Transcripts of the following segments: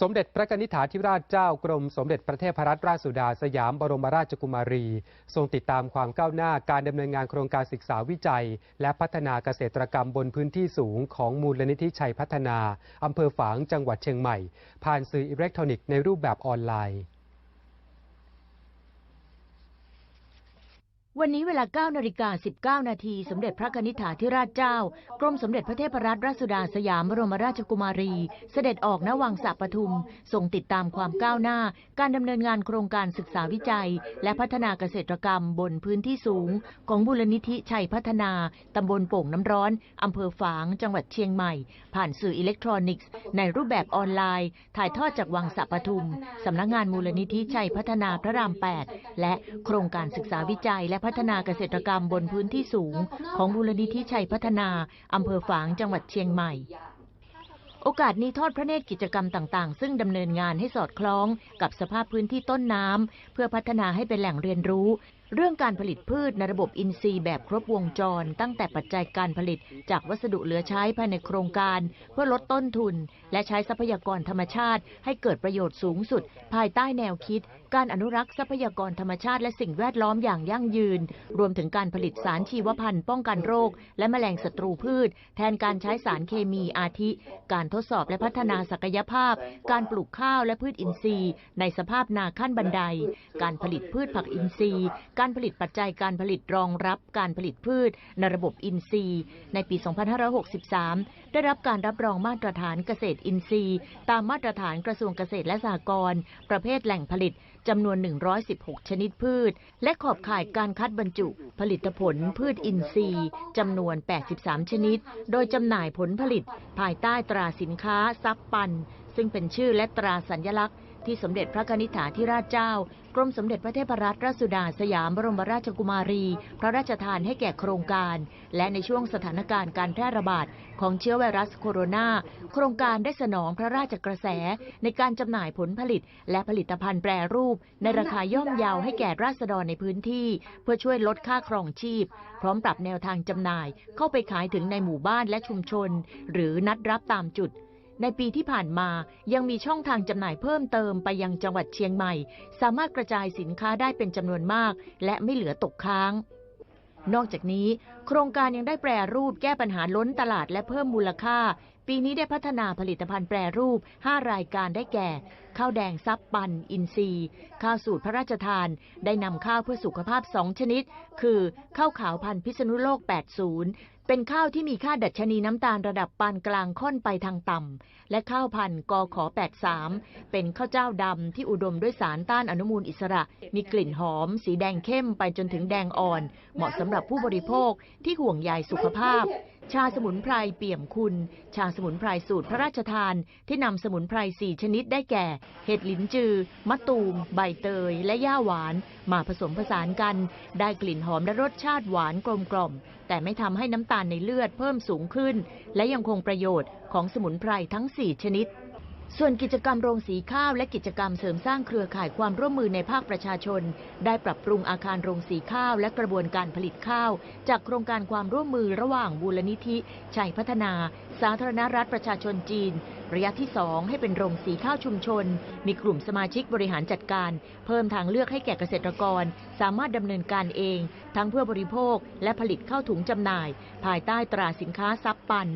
สมเด็จพระกนิษฐาธิราชเจ้ากรมสมเด็จพระเทพรัตนราชสุดาสยามบรมราชกุมารี ทรงติดตามความก้าวหน้าการดำเนินงานโครงการศึกษาวิจัย และพัฒนาเกษตรกรรมบนพื้นที่สูงของมูลนิธิชัยพัฒนา อำเภอฝางจังหวัดเชียงใหม่ ผ่านสื่ออิเล็กทรอนิกส์ในรูปแบบออนไลน์ วันนี้เวลา 9นาฬิกา19 นาที สมเด็จพระนิษฐาธิราชเจ้า กรมสมเด็จพระเทพรัตนราชสุดาสยามบรมราชกุมารี เสด็จออกณวังสะปทุมส่งติดตามความก้าวหน้า การดำเนินงานโครงการศึกษาวิจัย และพัฒนาเกษตรกรรมบนพื้นที่สูง ของมูลนิธิชัยพัฒนาตำบลโป่งน้ำร้อนอำเภอฝาง จังหวัดเชียงใหม่ ผ่านสื่ออิเล็กทรอนิกส์ ในรูปแบบออนไลน์ ถ่ายทอดจากวังสะปทุมสำนักงานมูลนิธิชัยพัฒนาพระราม 8 และโครงการศึกษาวิจัยและพัฒนาเกษตรกรรมบนพื้นที่สูง ของมูลนิธิชัยพัฒนาอำเภอฝางจังหวัดเชียงใหม่ โอกาสนี้ทอดพระเนตรกิจกรรมต่างๆ ซึ่งดำเนินงานให้สอดคล้องกับสภาพพื้นที่ต้นน้ำเพื่อพัฒนาให้เป็นแหล่งเรียนรู้ เรื่องการผลิตพืชในระบบอินทรีย์แบบครบวงจร ตั้งแต่ปัจจัยการผลิตจากวัสดุเหลือใช้ภายในโครงการ เพื่อลดต้นทุน และใช้ทรัพยากรธรรมชาติ ให้เกิดประโยชน์สูงสุด ภายใต้แนวคิด การอนุรักษ์ทรัพยากรธรรมชาติและสิ่งแวดล้อมอย่างยั่งยืน รวมถึงการผลิตสารชีวพันธุ์ป้องกันโรค และแมลงศัตรูพืช แทนการใช้สารเคมีอาทิ การทดสอบและพัฒนาศักยภาพ การปลูกข้าวและพืชอินทรีย์ ในสภาพนาขั้นบันได การผลิตพืชผักอินทรีย์การผลิตปัจจัยการผลิตรองรับการผลิตพืช ในระบบอินทรีย์ ในปี 2563 ได้รับการรับรองมาตรฐานเกษตรอินทรีย์ ตามมาตรฐานกระทรวงเกษตรและสหกรณ์ประเภทแหล่งผลิตจำนวน 116 ชนิดพืช และขอบข่ายการคัดบรรจุ ผลิตผลพืชอินทรีย์จำนวน 83 ชนิด โดยจำหน่ายผลผลิต ภายใต้ตราสินค้าซับปัน ซึ่งเป็นชื่อและตราสัญลักษณ์ ที่สมเด็จพระนิษฐาธิราชเจ้า กรมสมเด็จพระเทพรัตนราชสุดาสยามบรมราชกุมารี พระราชทานให้แก่โครงการ และในช่วงสถานการณ์การแพร่ระบาดของเชื้อไวรัสโคโรนาโครงการได้สนองพระราชกระแส ในการจำหน่ายผลผลิต และผลิตภัณฑ์แปรรูป ในราคาย่อมเยาให้แก่ราษฎรในพื้นที่ เพื่อช่วยลดค่าครองชีพ พร้อมปรับแนวทางจำหน่าย เข้าไปขายถึงในหมู่บ้านและชุมชน หรือนัดรับตามจุด ในปีที่ผ่านมายังมีช่องทางจำหน่ายเพิ่มเติมไปยังจังหวัดเชียงใหม่ สามารถกระจายสินค้าได้เป็นจำนวนมาก และไม่เหลือตกค้าง นอกจากนี้ โครงการยังได้แปรรูปแก้ปัญหาล้นตลาดและเพิ่มมูลค่า ปีนี้ได้พัฒนาผลิตภัณฑ์แปรรูป 5 รายการได้แก่ ข้าวแดงซับปัน อินทรีย์ ข้าวสูตรพระราชทาน ได้นำข้าวเพื่อสุขภาพ 2 ชนิด คือข้าวขาวพันธุ์พิษณุโลก 80 เป็นข้าวที่มีค่าดัชนีน้ำตาลระดับปานกลางค่อนไปทางต่ำ และข้าวพันธุ์กขอ 83 เป็นข้าวเจ้าดำที่อุดมด้วยสารต้านอนุมูลอิสระ มีกลิ่นหอม สีแดงเข้มไปจนถึงแดงอ่อน เหมาะสำหรับผู้บริโภคที่ห่วงใยสุขภาพ ชาสมุนไพรเปี่ยมคุณ ชาสมุนไพรสูตรพระราชทานที่นำสมุนไพรสี่ชนิดได้แก่ เห็ดหลินจือ มะตูม ใบเตย และหญ้าหวาน มาผสมผสานกัน ได้กลิ่นหอมและรสชาติหวานกลมกล่อม แต่ไม่ทำให้น้ำตาลในเลือดเพิ่มสูงขึ้น และยังคงประโยชน์ของสมุนไพรทั้งสี่ชนิด ส่วนกิจกรรมโรงสีข้าวและกิจกรรมเสริมสร้างเครือข่ายความร่วมมือในภาคประชาชน ได้ปรับปรุงอาคารโรงสีข้าวและกระบวนการผลิตข้าว จากโครงการความร่วมมือระหว่างบูรณิธิชัยพัฒนา สาธารณรัฐประชาชนจีน ระยะที่ 2 ให้เป็นโรงสีข้าวชุมชน มีกลุ่มสมาชิกบริหารจัดการ เพิ่มทางเลือกให้แก่เกษตรกร สามารถดำเนินการเอง ทั้งเพื่อบริโภคและผลิตข้าวถุงจำหน่าย ภายใต้ตราสินค้าซับปัน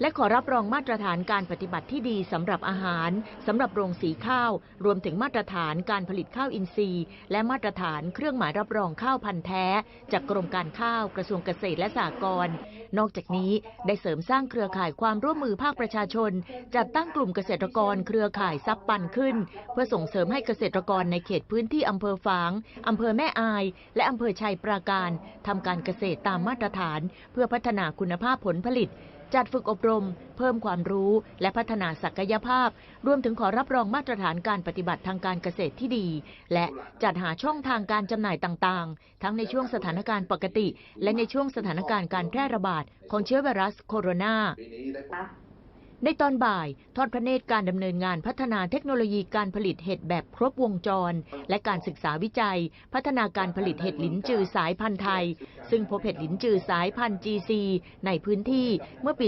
และขอรับรองมาตรฐานการปฏิบัติที่ดีสำหรับอาหารสำหรับโรงสีข้าว รวมถึงมาตรฐานการผลิตข้าวอินทรีย์ และมาตรฐานเครื่องหมายรับรองข้าวพันธุ์แท้ จากกรมการข้าวกระทรวงเกษตรและสหกรณ์นอกจากนี้ได้เสริมสร้างเครือข่ายความร่วมมือภาคประชาชน จัดตั้งกลุ่มเกษตรกรเครือข่ายซับปันขึ้น เพื่อส่งเสริมให้เกษตรกรในเขตพื้นที่อำเภอฝางอำเภอแม่อาย และอำเภอชัยปราการทำการเกษตรตามมาตรฐาน เพื่อพัฒนาคุณภาพผลผลิต จัดฝึกอบรม เพิ่มความรู้และพัฒนาศักยภาพ รวมถึงขอรับรองมาตรฐานการปฏิบัติทางการเกษตรที่ดี และจัดหาช่องทางการจำหน่ายต่างๆ ทั้งในช่วงสถานการณ์ปกติ และในช่วงสถานการณ์การแพร่ระบาดของเชื้อไวรัสโคโรนา ในตอนบ่าย ทอดพระเนตรการดำเนินงานพัฒนาเทคโนโลยีการผลิตเห็ดแบบครบวงจร และการศึกษาวิจัย พัฒนาการผลิตเห็ดหลินจือสายพันธุ์ไทย ซึ่งพบเห็ดหลินจือสายพันธุ์ GC ในพื้นที่เมื่อปี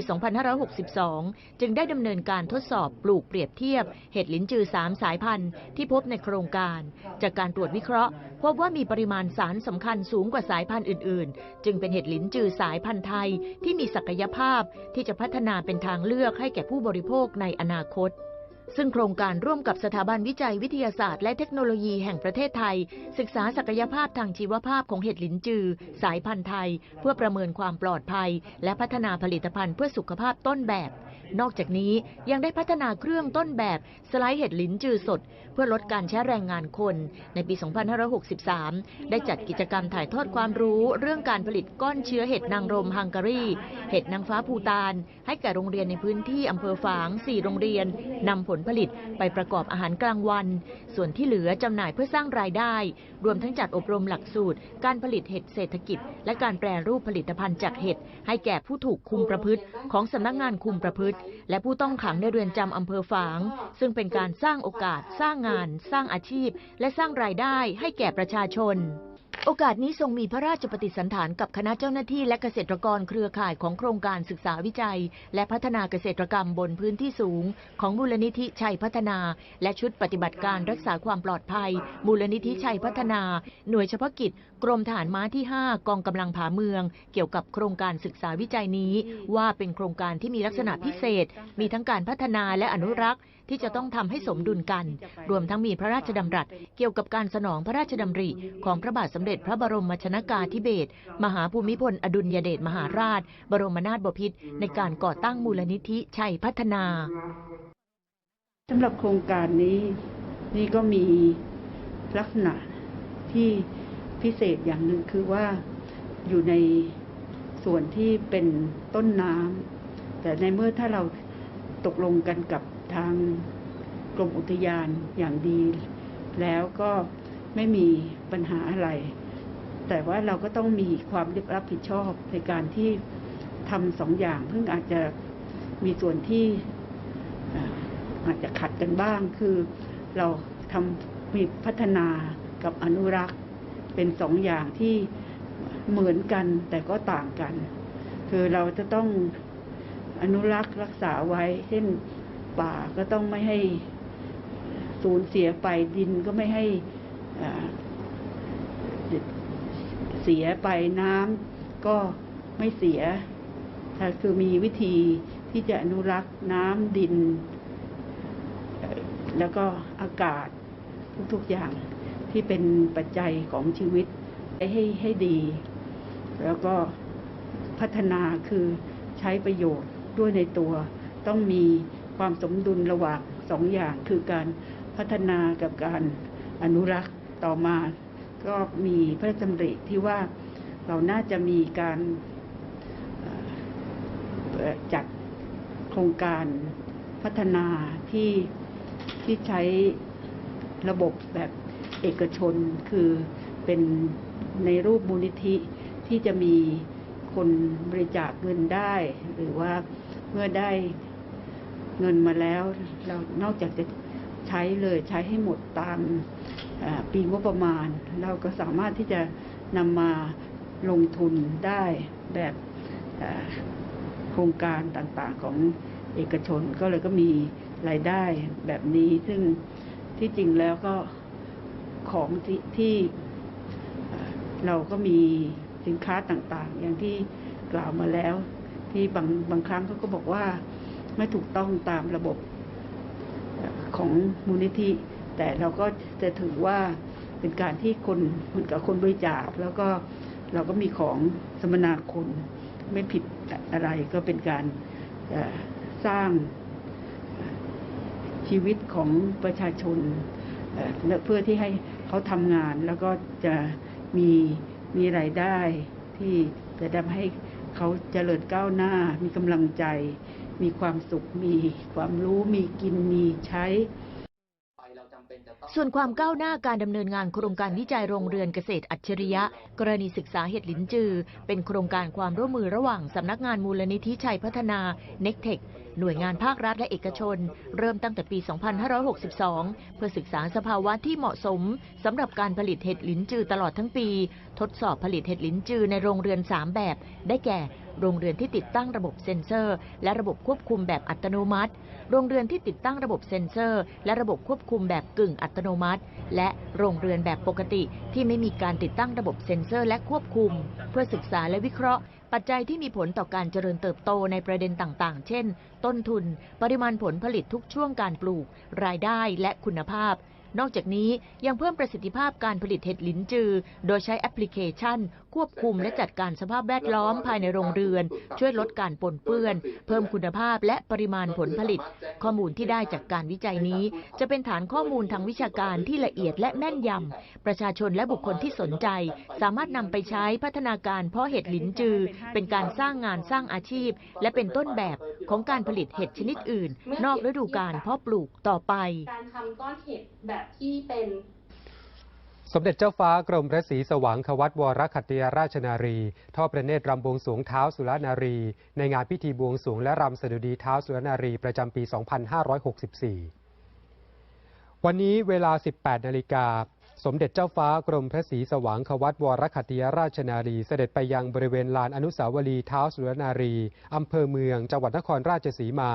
2562 จึงได้ดำเนินการทดสอบปลูกเปรียบเทียบเห็ดหลินจือ 3 สายพันธุ์ที่พบในโครงการ จากการตรวจวิเคราะห์ พบว่ามีปริมาณสารสำคัญสูงกว่าสายพันธุ์อื่น ๆ จึงเป็นเห็ดหลินจือสายพันธุ์ไทยที่มีศักยภาพที่จะพัฒนาเป็นทางเลือกให้แก่ผู้บริโภคในอนาคต ซึ่งโครงการร่วมกับสถาบันวิจัยวิทยาศาสตร์และเทคโนโลยีแห่งประเทศไทย ศึกษาศักยภาพทางชีวภาพของเห็ดหลินจือ สายพันธุ์ไทย เพื่อประเมินความปลอดภัย และพัฒนาผลิตภัณฑ์เพื่อสุขภาพต้นแบบ นอกจากนี้ยังได้พัฒนาเครื่องต้นแบบสไลด์เห็ดลินจือสด เพื่อลดการใช้แรงงานคน ในปี 2563 ได้จัดกิจกรรมถ่ายทอดความรู้เรื่องการผลิตก้อนเชื้อเห็ดนางรมฮังการี เห็ดนางฟ้าภูตาน ให้แก่โรงเรียนในพื้นที่อำเภอฝาง 4 โรงเรียนนำผลผลิตไปประกอบอาหารกลางวัน ส่วนที่เหลือจำหน่ายเพื่อสร้างรายได้ รวมทั้งจัดอบรมหลักสูตร การผลิตเห็ดเศรษฐกิจ และการแปรรูปผลิตภัณฑ์จากเห็ดให้แก่ผู้ถูกคุมประพฤติของสำนักงานคุมประพฤติ และผู้ต้องขังในเรือนจำอำเภอฝาง ซึ่งเป็นการสร้างโอกาส สร้างงาน สร้างอาชีพ และสร้างรายได้ให้แก่ประชาชน โอกาสนี้ทรงมีพระราชปฏิสันถานกับคณะเจ้าหน้าที่และเกษตรกรเครือข่ายของโครงการศึกษาวิจัย และพัฒนาเกษตรกรรมบนพื้นที่สูง ของมูลนิธิชัยพัฒนา และชุดปฏิบัติการรักษาความปลอดภัย มูลนิธิชัยพัฒนา หน่วยเฉพาะกิจ กรมทหารม้าที่ 5 กองกำลังผาเมือง เกี่ยวกับโครงการศึกษาวิจัยนี้ ว่าเป็นโครงการที่มีลักษณะพิเศษ มีทั้งการพัฒนาและอนุรักษ์ที่จะต้องทำให้สมดุลกัน รวมทั้งมีพระราชดำรัส เกี่ยวกับการสนองพระราชดำริของพระบาทสมมเด็จพระบรมชนากาธิเบศรมหาภูมิพลอดุลยเดชมหาราช บรมนาถบพิตรในการก่อตั้งมูลนิธิชัยพัฒนาสำหรับโครงการนี้นี่ก็มีลักษณะที่พิเศษอย่างหนึ่งคือว่าอยู่ในส่วนที่เป็นต้นน้ำแต่ในเมื่อถ้าเราตกลงกันกับทางกรมอุทยานอย่างดี แล้วก็ ไม่มีปัญหาอะไร แต่ว่าเราก็ต้องมีความรับผิดชอบในการที่ทำสองอย่างเพิ่งอาจจะมีส่วนที่อาจจะขัดกันบ้าง คือเราทำมีพัฒนากับอนุรักษ์เป็นสองอย่างที่เหมือนกันแต่ก็ต่างกัน คือเราจะต้องอนุรักษ์รักษาไว้ เช่นป่าก็ต้องไม่ให้สูญเสียไปดินก็ไม่ให้ เสียไปน้ำก็ไม่เสียถ้าคือมีวิธีที่จะอนุรักษ์น้ำดิน แล้วก็อากาศทุกๆอย่างที่เป็นปัจจัยของชีวิตให้ให้ดี แล้วก็พัฒนาคือใช้ประโยชน์ด้วยในตัวต้องมีความสมดุลระหว่างสองอย่างคือการพัฒนากับการอนุรักษ์ ต่อมาก็มีพระราชดำริที่ว่าเราน่าจะมีการจัดโครงการพัฒนาที่ที่ใช้ระบบแบบเอกชนคือเป็นในรูปมูลนิธิที่จะมีคนบริจาคเงินได้ หรือว่าเมื่อได้เงินมาแล้ว เรานอกจากจะใช้เลยใช้ให้หมดตาม ปีงบประมาณ เราก็สามารถที่จะนำมาลงทุนได้แบบโครงการต่างๆของเอกชนก็เลยก็มีรายได้แบบนี้ ซึ่งที่จริงแล้วก็ของที่ที่เราก็มีสินค้าต่างๆ อย่างที่กล่าวมาแล้ว ที่บางบางครั้งเขาก็บอกว่าไม่ถูกต้องตามระบบของมูลนิธิ แต่เราก็จะถือว่าเป็นการที่คนเหมือนกับคนบริจาค แล้วก็เราก็มีของสมนาคุณไม่ผิดอะไรก็เป็นการสร้างชีวิตของประชาชนเอ่อและเพื่อที่ให้เขาทำงานแล้วก็จะมีมีรายได้ที่จะทำให้เขาเจริญก้าวหน้า มีกำลังใจ มีความสุข มีความรู้ มีกิน มีใช้ ส่วนความก้าวหน้าการดำเนินงานโครงการวิจัยโรงเรือนเกษตรอัจฉริยะ กรณีศึกษาเห็ดหลินจือ เป็นโครงการความร่วมมือระหว่างสำนักงานมูลนิธิชัยพัฒนาเน็กเทค หน่วยงานภาครัฐและเอกชน เริ่มตั้งแต่ปี 2562 เพื่อศึกษาสภาวะที่เหมาะสมสำหรับการผลิตเห็ดหลินจือตลอดทั้งปี ทดสอบผลิตเห็ดหลินจือในโรงเรือน 3 แบบ ได้แก่ โรงเรือนที่ติดตั้งระบบเซ็นเซอร์ และระบบควบคุมแบบอัตโนมัติ โรงเรือนที่ติดตั้งระบบเซ็นเซอร์ และระบบควบคุมแบบกึ่งอัตโนมัติ และโรงเรือนแบบปกติที่ไม่มีการติดตั้งระบบเซ็นเซอร์ และควบคุม เพื่อศึกษาและวิเคราะห์ ปัจจัยที่มีผลต่อการเจริญเติบโตในประเด็นต่างๆ เช่น ต้นทุน ปริมาณผลผลิตทุกช่วงการปลูก รายได้และคุณภาพ นอกจากนี้ยังเพิ่มประสิทธิภาพการผลิตเห็ดหลินจือ โดยใช้แอปพลิเคชัน ควบคุมและจัดการสภาพแวดล้อมภายในโรงเรือน ช่วยลดการปนเปื้อน เพิ่มคุณภาพและปริมาณผลผลิต ข้อมูลที่ได้จากการวิจัยนี้ จะเป็นฐานข้อมูลทางวิชาการที่ละเอียดและแม่นยำ ประชาชนและบุคคลที่สนใจ สามารถนำไปใช้พัฒนาการเพาะเห็ดหลินจือ เป็นการสร้างงานสร้างอาชีพ และเป็นต้นแบบของการผลิตเห็ดชนิดอื่น นอกฤดูกาลเพาะปลูกต่อไป การทำก้อนเห็ดแบบที่เป็น สมเด็จเจ้าฟ้ากรมพระศรีสว่างควัตวรคัติยราชนารีทอดพระเนตรรำบวงสวงเท้าสุรนารี ในงานพิธีบวงสวงและรำสดุดีเท้าสุรนารีประจำปี 2564 วันนี้เวลา 18 นาฬิกา สมเด็จเจ้าฟ้ากรมพระศรีสว่างควัตวรคัติยราชนารี เสด็จไปยังบริเวณลานอนุสาวรีย์เท้าสุรนารีอำเภอเมืองจังหวัดนครราชสีมา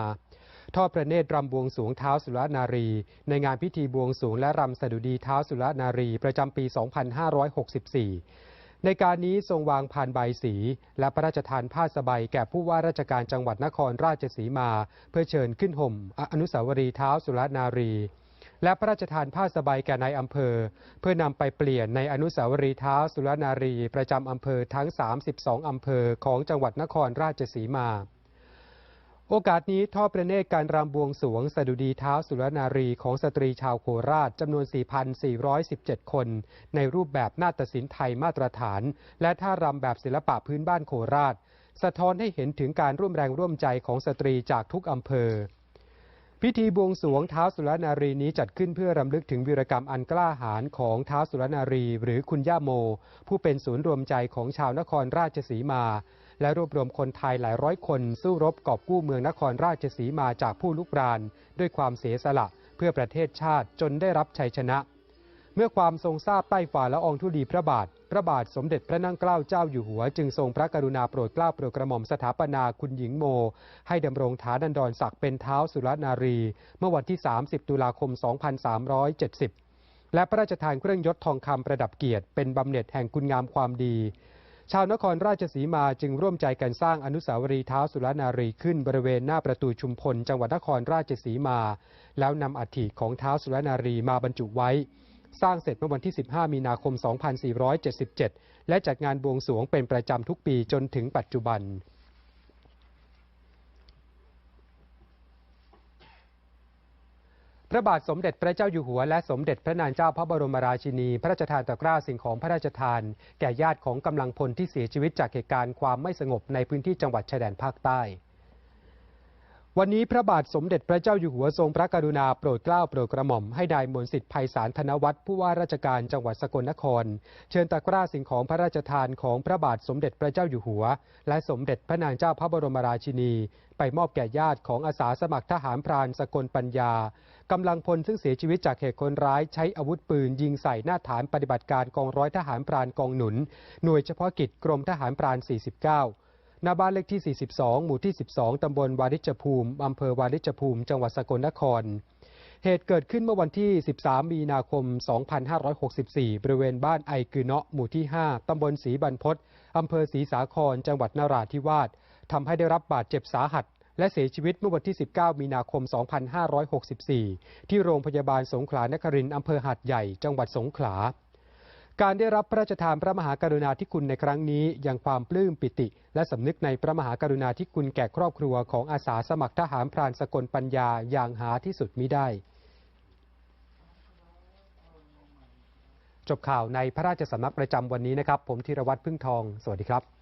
ทอดพระเนตรรำบวงสวงเท้าสุรนารี ในงานพิธีบวงสวงและรำสดุดีเท้าสุรนารี ประจำปี 2564 ในการนี้ทรงวางพานใบสี และพระราชทานผ้าสบายแก่ผู้ว่าราชการจังหวัดนครราชสีมา เพื่อเชิญขึ้นห่มอนุสาวรีย์เท้าสุรนารีและพระราชทานผ้าสบายแก่นายอำเภอ เพื่อนำไปเปลี่ยนในอนุสาวรีย์เท้าสุรนารีประจำอำเภอทั้ง 32 อำเภอของจังหวัดนครราชสีมา โอกาสนี้ทอดประเนตรการรำบวงสวงสดุดีเท้าสุรนารีของสตรีชาวโคราชจำนวน 4,417 คน ในรูปแบบนาฏศิลป์ไทยมาตรฐาน และท่ารำแบบศิลปะพื้นบ้านโคราช สะท้อนให้เห็นถึงการร่วมแรงร่วมใจของสตรีจากทุกอำเภอ พิธีบวงสวงเท้าสุรนารีนี้จัดขึ้นเพื่อรำลึกถึงวีรกรรมอันกล้าหาญของเท้าสุรนารี หรือคุณย่าโม ผู้เป็นศูนย์รวมใจของชาวนครราชสีมา และรวบรวมคนไทยหลายร้อยคนสู้รบกอบกู้เมืองนครราชสีมาจากผู้ลุกราน ด้วยความเสียสละเพื่อประเทศชาติจนได้รับชัยชนะ เมื่อความทรงทราบใต้ฝ่าละอองธุลีพระบาท พระบาทสมเด็จพระนั่งเกล้าเจ้าอยู่หัว จึงทรงพระกรุณาโปรดเกล้าโปรดกระหม่อมสถาปนาคุณหญิงโม ให้ดำรงฐานันดรศักดิ์เป็นเท้าสุรนารี เมื่อวันที่ 30 ตุลาคม 2370และพระราชทานเครื่องยศทองคำประดับเกียรติเป็นบำเหน็จแห่งคุณงามความดี ชาวนครราชสีมาจึงร่วมใจกันสร้างอนุสาวรีย์เท้าสุรนารีขึ้นบริเวณหน้าประตูชุมพล จังหวัดนครราชสีมา แล้วนำอัฐิของเท้าสุรนารีมาบรรจุไว้ สร้างเสร็จเมื่อวันที่ 15 มีนาคม 2477 และจัดงานบวงสรวงเป็นประจำทุกปีจนถึงปัจจุบัน พระบาทสมเด็จพระเจ้าอยู่หัว และสมเด็จพระนางเจ้าพระบรมราชินี พระราชทานตะกร้าสิ่งของพระราชทาน แก่ญาติของกำลังพลที่เสียชีวิตจากเหตุการณ์ความไม่สงบในพื้นที่จังหวัดชายแดนภาคใต้ วันนี้พระบาทสมเด็จพระเจ้าอยู่หัวทรงพระกรุณาโปรดเกล้าโปรดกระหม่อมให้นายมนสิทธิ์ไพศาลธนวัฒน์ผู้ว่าราชการจังหวัดสกลนคร เชิญตะกร้าสิ่งของพระราชทานของพระบาทสมเด็จพระเจ้าอยู่หัว และสมเด็จพระนางเจ้าพระบรมราชินี ไปมอบแก่ญาติของอาสาสมัครทหารพรานสกลปัญญา กำลังพลซึ่งเสียชีวิตจากเหตุคนร้ายใช้อาวุธปืนยิงใส่หน้าฐานปฏิบัติการกองร้อยทหารพรานกองหนุน หน่วยเฉพาะกิจกรมทหารพราน 49 หน้าบ้านเลขที่ 42 หมู่ที่ 12 ตำบลวาริชภูมิอำเภอวาริชภูมิ จังหวัดสกลนคร เหตุเกิดขึ้นเมื่อวันที่ 13 มีนาคม 2564 บริเวณบ้านไอกือเนาะหมู่ที่ 5 ตำบลศรีบรรพตอำเภอศรีสาคร จังหวัดนราธิวาสทำให้ได้รับบาดเจ็บสาหัส และเสียชีวิตเมื่อวันที่ 19 มีนาคม 2564 ที่โรงพยาบาลสงขลานครินทร์อำเภอหาดใหญ่ จังหวัดสงขลา การได้รับพระราชทานพระมหากรุณาธิคุณในครั้งนี้ยังความปลื้มปิติ และสำนึกในพระมหากรุณาธิคุณแก่ครอบครัวของอาสาสมัครทหารพรานสกลปัญญาอย่างหาที่สุดมิได้จบข่าวในพระราชสำนักประจำวันนี้นะครับ ผมธีรวัตรพึ่งทอง สวัสดีครับ